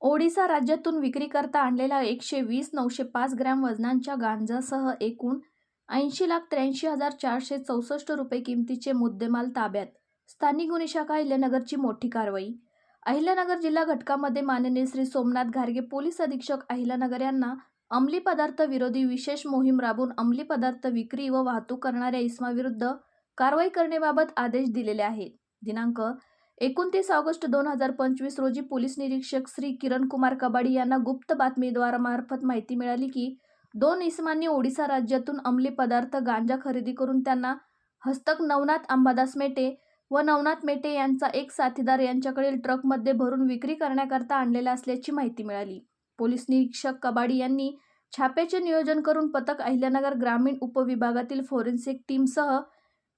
ओडिसा राज्यातून विक्रीकरता आणलेला एकशे वीस नऊशे पाच ग्रॅम वजनांच्या गांजासह एकूण ऐंशी लाख त्र्याऐंशी हजार चारशे चौसष्ट रुपये किमतीचे मुद्देमाल ताब्यात. स्थानिक गुन्हे शाखा अहिल्यानगरची मोठी कारवाई. अहिल्यानगर जिल्हा घटकामध्ये माननीय श्री सोमनाथ घारगे पोलीस अधीक्षक अहिल्यानगर यांना अंमली पदार्थ विरोधी विशेष मोहीम राबवून अंमली पदार्थ विक्री व वाहतूक करणाऱ्या इसमाविरुद्ध कारवाई करण्याबाबत आदेश दिलेले आहेत. दिनांक एकोणतीस ऑगस्ट दोन हजार पंचवीस रोजी पोलीस निरीक्षक श्री किरण कुमार कबाडी यांना गुप्त बातमीद्वारामार्फत माहिती मिळाली की दोन इसमांनी ओडिसा राज्यातून अंमली पदार्थ गांजा खरेदी करून त्यांना हस्तक नवनाथ अंबादास मेटे व नवनाथ मेटे यांचा एक साथीदार यांच्याकडील ट्रकमध्ये भरून विक्री करण्याकरता आणलेला असल्याची माहिती मिळाली. पोलीस निरीक्षक कबाडी यांनी छाप्याचे नियोजन करून पथक अहिल्यानगर ग्रामीण उपविभागातील फोरेन्सिक टीमसह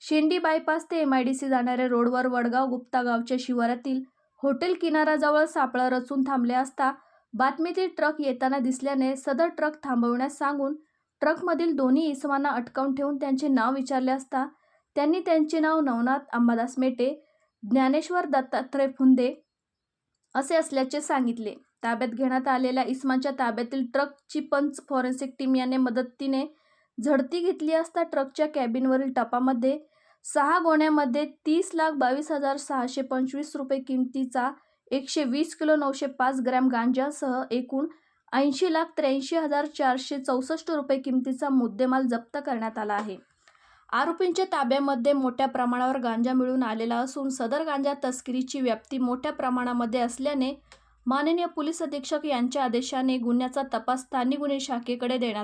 शेंडी बायपास ते एम आय डी सी जाणाऱ्या रोडवर वडगाव गुप्ता गावच्या शिवारातील हॉटेल किनाराजवळ सापळा रचून थांबले असता बातमीतील ट्रक येताना दिसल्याने सदर ट्रक थांबवण्यास सांगून ट्रकमधील दोन्ही इसमांना अटकावून ठेवून त्यांचे नाव विचारले असता त्यांनी त्यांचे नाव नवनाथ अंबादास मेटे ज्ञानेश्वर दत्तात्रय फुंदे असे असल्याचे सांगितले. ताब्यात घेण्यात आलेल्या इस्माच्या ताब्यातील ट्रकची पंच फॉरेन्सिक टीम याने मदतीने झडती घेतली असता ट्रकच्या कॅबिनवरील टपामध्ये सहा गोण्यामध्ये तीस लाख बावीस हजार सहाशे पंचवीस रुपये किमतीचा एकशे वीस किलो नऊशे पाच ग्रॅम गांजासह एकूण ऐंशी लाख त्र्याऐंशी हजार चारशे चौसष्ट रुपये किमतीचा मुद्देमाल जप्त करण्यात आला आहे. आरोपींच्या ताब्यामध्ये मोठ्या प्रमाणावर गांजा मिळून आलेला असून सदर गांजा तस्करीची व्याप्ती मोठ्या प्रमाणामध्ये असल्याने माननीय पोलीस अधीक्षक यांच्या आदेशाने गुन्ह्याचा तपास स्थानिक गुन्हे शाखेकडे देण्यात